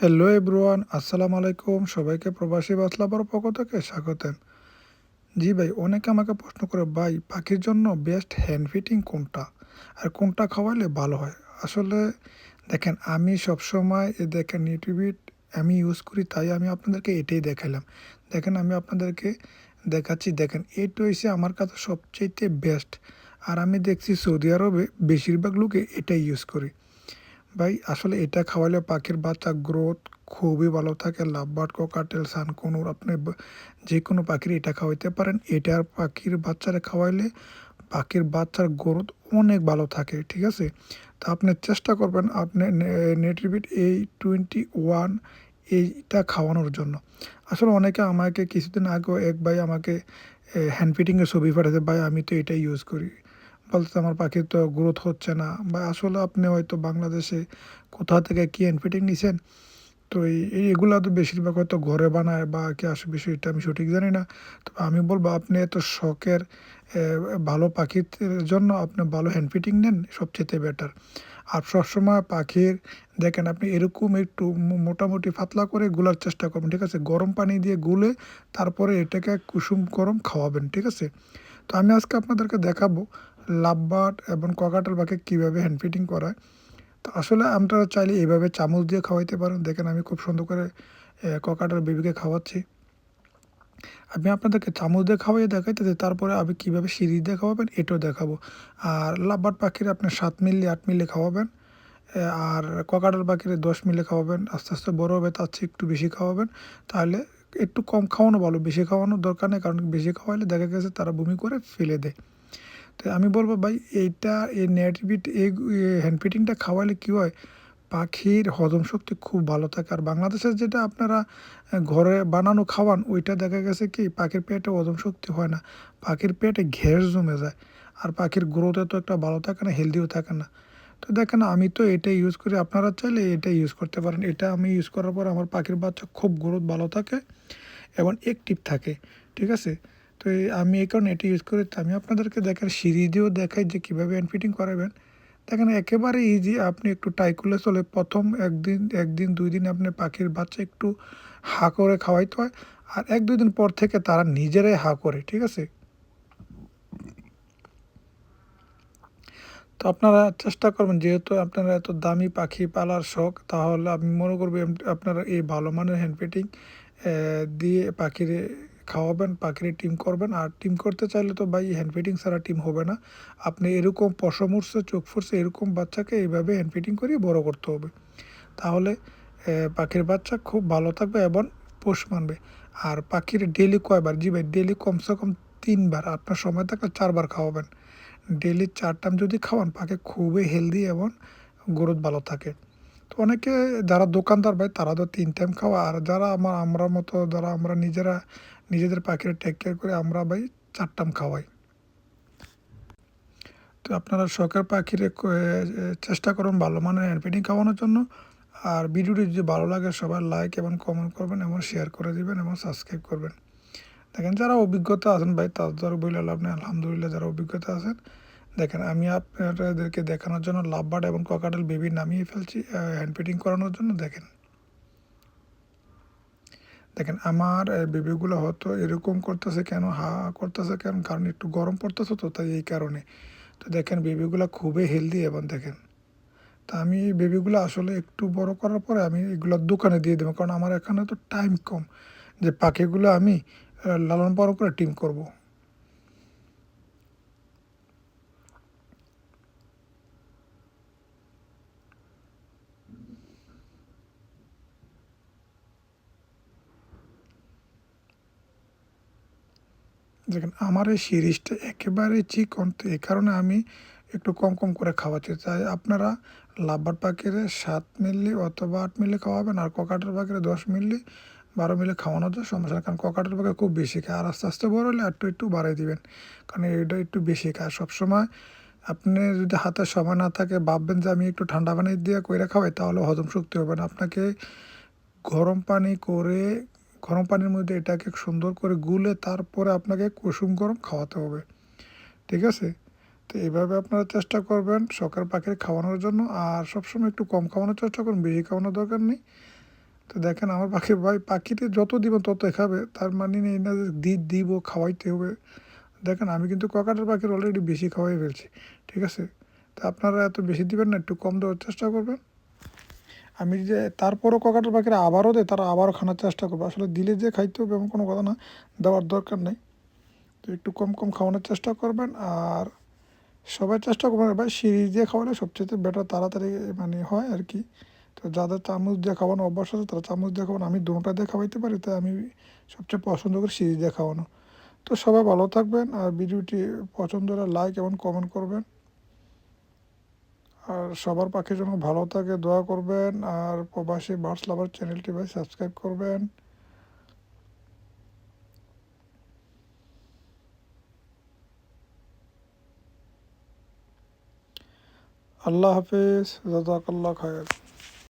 Hello এব্রুয়ান আসসালামু আলাইকুম। সবাইকে প্রবাসী বাতলাবার পক্ষ থেকে স্বাগতেন জি ভাই, অনেকে আমাকে প্রশ্ন করে, ভাই, পাখির জন্য বেস্ট হ্যান্ড ফিটিং কোনটা? আর কোনটা খাওয়ালে ভালো হয়? আসলে দেখেন, আমি সবসময় এ দেখেন নিউট্রিবিট আমি ইউজ করি, তাই আমি আপনাদেরকে এটাই দেখালাম। দেখেন, আমি আপনাদেরকে দেখাচ্ছি, দেখেন, এটা হচ্ছে আমার কাছে সবচেয়ে বেস্ট আর আমি দেখছি সৌদি আরবে বেশিরভাগ লোকে এটাই ইউজ করি। ভাই, আসলে এটা খাওয়ালে পাখির বাচ্চা গ্রোথ খুবই ভালো থাকে। লাভবার্ড কোকাটেল সানকুনুর আপনি যে কোনো পাখির এটা খাওয়াইতে পারেন। এটার পাখির বাচ্চারা খাওয়াইলে পাখির বাচ্চার গ্রোথ অনেক ভালো থাকে, ঠিক আছে? তা আপনি চেষ্টা করবেন আপনি নেট্রিবিট এই টোয়েন্টি ওয়ান এইটা খাওয়ানোর জন্য। আসলে অনেকে আমাকে কিছুদিন আগেও এক ভাই আমাকে হ্যান্ড ফিটিংয়ের ছবি পাঠাতে ভাই, আমি তো এটাই ইউজ করি। বলতে আমার পাখির তো গ্রোথ হচ্ছে না। বা আসলে আপনি হয়তো বাংলাদেশে কোথা থেকে কি ফিটিং নিছেন? তো এই এগুলো তো বেশিরভাগ হয়তো ঘরে বানায় বা কি আসে বিষয়টা আমি সঠিক জানি না। তবে আমি বলব আপনি এত শখের ভালো পাখির জন্য আপনি ভালো হ্যান্ড ফিটিং নেন, সবচেয়ে বেটার আর সবসময় পাখির, দেখেন আপনি এরকম একটু মোটামুটি পাতলা করে গুলার চেষ্টা করবেন, ঠিক আছে? গরম পানি দিয়ে গুলে তারপরে এটাকে কুসুম গরম খাওয়াবেন, ঠিক আছে? তো আমি আজকে আপনাদেরকে দেখাবো লাভবার্ড এবং ককাটেল পাখি কীভাবে হ্যান্ড ফিটিং করায়? তো আসলে আপনারা চাইলে এইভাবে চামচ দিয়ে খাওয়াইতে পারেন। দেখেন আমি খুব সুন্দর করে ককাটেল বেবিকে খাওয়াচ্ছি। আমি আপনাদেরকে চামচ দিয়ে খাওয়াই দেখাইতেছি, তারপরে আমি কীভাবে সিঁড়ি দিয়ে খাওয়াবেন এটাও দেখাবো। আর লাভবার্ড পাখির আপনি সাত মিলি, আট মিলি খাওয়াবেন। আর ককাটেল পাখিরে দশ মিলি খাওয়াবেন। আস্তে আস্তে বড় হবে, তার চেয়ে একটু বেশি খাওয়াবেন। তাহলে একটু কম খাওয়ানো ভালো, বেশি খাওয়ানোর দরকার নেই, কারণ বেশি খাওয়াইলে দেখা গেছে তারা বমি করে ফেলে দেয়। তো আমি বলব ভাই, এইটা, এই নেটিভিট এই হ্যান্ড ফিটিংটা খাওয়ালে কী হয়? পাখির হজম শক্তি খুব ভালো থাকে। আর বাংলাদেশের যেটা আপনারা ঘরে বানানো খাওয়ান, ওইটা দেখা গেছে কি, পাখির পেটে হজম শক্তি হয় না। পাখির পেটে ঘের জমে যায়। আর পাখির গ্রোথে তো একটা ভালো থাকে না হেলদিও থাকে না। তো দেখেন, আমি তো এটা ইউজ করি। আপনারা চাইলে এটা ইউজ করতে পারেন। এটা আমি ইউজ করার পর আমার পাখির বাচ্চা খুব গ্রোথ ভালো থাকে এবং অ্যাক্টিভ থাকে। ঠিক আছে? তো আমি এই কারণে এটা ইউজ করি। আমি আপনাদেরকে দেখেন সিঁড়ি দিয়েও দেখাই যে কীভাবে হ্যান্ড ফিটিং করাবেন। দেখেন একেবারে ইজি আপনি একটু টাইকুলে চলে প্রথম একদিন একদিন, দুই দিন আপনি পাখির বাচ্চা একটু হা করে খাওয়াইতে হয় আর এক, দুই দিন পর থেকে তারা নিজেরাই হা করে, ঠিক আছে? তো আপনারা চেষ্টা করবেন, যেহেতু আপনারা এত দামি পাখি পালার শখ, তাহলে আমি মনে করব আপনারা এই ভালো মানের হ্যান্ড ফিটিং দিয়ে পাখিরে খাওয়াবেন, পাখিরে টিম করবেন। আর টিম করতে চাইলে তো ভাই হ্যান্ড ফিটিং ছাড়া টিম হবে না। আপনি এরকম পশম উঠছে চোখ ফুটছে এরকম বাচ্চাকে এইভাবে হ্যান্ড ফিটিং করিয়ে বড় করতে হবে। তাহলে পাখির বাচ্চা খুব ভালো থাকবে এবং পোষ মানবে। আর পাখির ডেলি কয়বার? জি ভাই ডেলি কমসে কম তিনবার। আপনার সময় থাকলে চারবার খাওয়াবেন। ডেলি চার টাইম যদি খাওয়ান, পাখি খুবই হেলদি এবং গ্রোথ ভালো থাকে। তো অনেকে যারা দোকানদার ভাই, তারা তো তিন টাইম খাওয়া। আর যারা আমার, আমরা মতো, যারা আমরা নিজেরা নিজেদের পাখির টেক কেয়ার করে আমরা ভাই চারটাম খাওয়াই। তো আপনারা শখের পাখিরে চেষ্টা করুন ভালো মানের হ্যান্ড ফিডিং খাওয়ানোর জন্য। আর ভিডিওটি যদি ভালো লাগে সবাই লাইক এবং কমেন্ট করবেন এবং শেয়ার করে দিবেন এবং সাবস্ক্রাইব করবেন। দেখেন যারা অভিজ্ঞতা আছেন ভাই তাদের বলে লাভ নেই, আলহামদুলিল্লাহ যারা অভিজ্ঞতা আছেন। দেখেন আমি আপনাদেরকে দেখানোর জন্য লাভবার্ড এবং ককাটেল বেবি নামিয়ে ফেলছি হ্যান্ড ফিটিং করানোর জন্য। দেখেন দেখেন, আমার বেবিগুলো হয়তো এরকম করতেছে কেন, হা করতেছে কেন? কারণ একটু গরম পড়তেছে তো, তাই এই কারণে। তো দেখেন, বেবিগুলো খুবই হেলদি এবং দেখেন, তা আমি বেবিগুলো আসলে একটু বড় করার পরে আমি এগুলো দোকানে দিয়ে দেবো। কারণ আমার এখানে তো টাইম কম। যে পাখিগুলো আমি লালন পালন করে টিম করব। দেখেন, আমার এই সিরিজটা একেবারে চিকন তো এই কারণে আমি একটু কম কম করে খাওয়াচ্ছি। তাই আপনারা লাভবার পাখিরে সাত মিলি অথবা আট মিলি খাওয়াবেন আর ককাটের পাখিরে দশ মিলি, বারো মিলে খাওয়ানো তো সমস্যা কারণ ককাটের পাখি খুব বেশি খায়। আর আস্তে আস্তে বড় হলে একটু একটু বাড়াই দিবেন, কারণ এটা একটু বেশি খায়। সবসময় আপনি যদি হাতে সময় না থাকে ভাববেন যে আমি একটু ঠান্ডা পানি দিয়ে কইরা খাওয়াই, তাহলে হজম শক্তি হবে না। আপনাকে গরম পানি করে গরম পানির মধ্যে এটাকে সুন্দর করে গুলে তারপরে আপনাকে কুসুম গরম খাওয়াতে হবে। ঠিক আছে? তো এইভাবে আপনারা চেষ্টা করবেন সকাল পাখির খাওয়ানোর জন্য। আর সবসময় একটু কম খাওয়ানোর চেষ্টা করুন, বেশি খাওয়ানোর দরকার নেই। তো দেখেন আমার পাখি, ভাই পাখিতে যত দিব তত খাবে। তার মানে নেই না যে দি, দিব, খাওয়াইতে হবে। দেখেন আমি কিন্তু ককাটের পাখির অলরেডি বেশি খাওয়াই ফেলছি। ঠিক আছে? তা আপনারা এত বেশি দিবেন না, একটু কম দেওয়ার চেষ্টা করবেন। আমি যে তারপরও ককাটের পাখিরা আবারও দেয়, তারা আবারও খাওয়ার চেষ্টা করবে। আসলে দিলে যে খাইতে হবে এমন কোনো কথা না, দেওয়ার দরকার নেই। তো একটু কম কম খাওয়ানোর চেষ্টা করবেন আর সবাই চেষ্টা করবেন, ভাই সিরিজ দিয়ে খাওয়ালে সবচেয়ে বেটার তাড়াতাড়ি মানে হয় আর কি। তো যাদের চামচ দিয়ে খাওয়ানো অভ্যাস আছে, তারা চামচ দিয়ে খাওয়ানো। আমি দুটা দিয়ে খাওয়াইতে পারি, তাই আমি সবচেয়ে পছন্দ করি সিরিজ দিয়ে খাওয়ানো। তো সবাই ভালো থাকবেন আর ভিডিওটি পছন্দ হলে লাইক এবং কমেন্ট করবেন। আর সবার পাখি জন্য ভালো থাকে, দোয়া করবেন। আর প্রবাসী বার্স লাভার চ্যানেলটি ভাই সাবস্ক্রাইব করবেন। আল্লাহ হাফিজ জাজাকাল্লাহ খায়ের।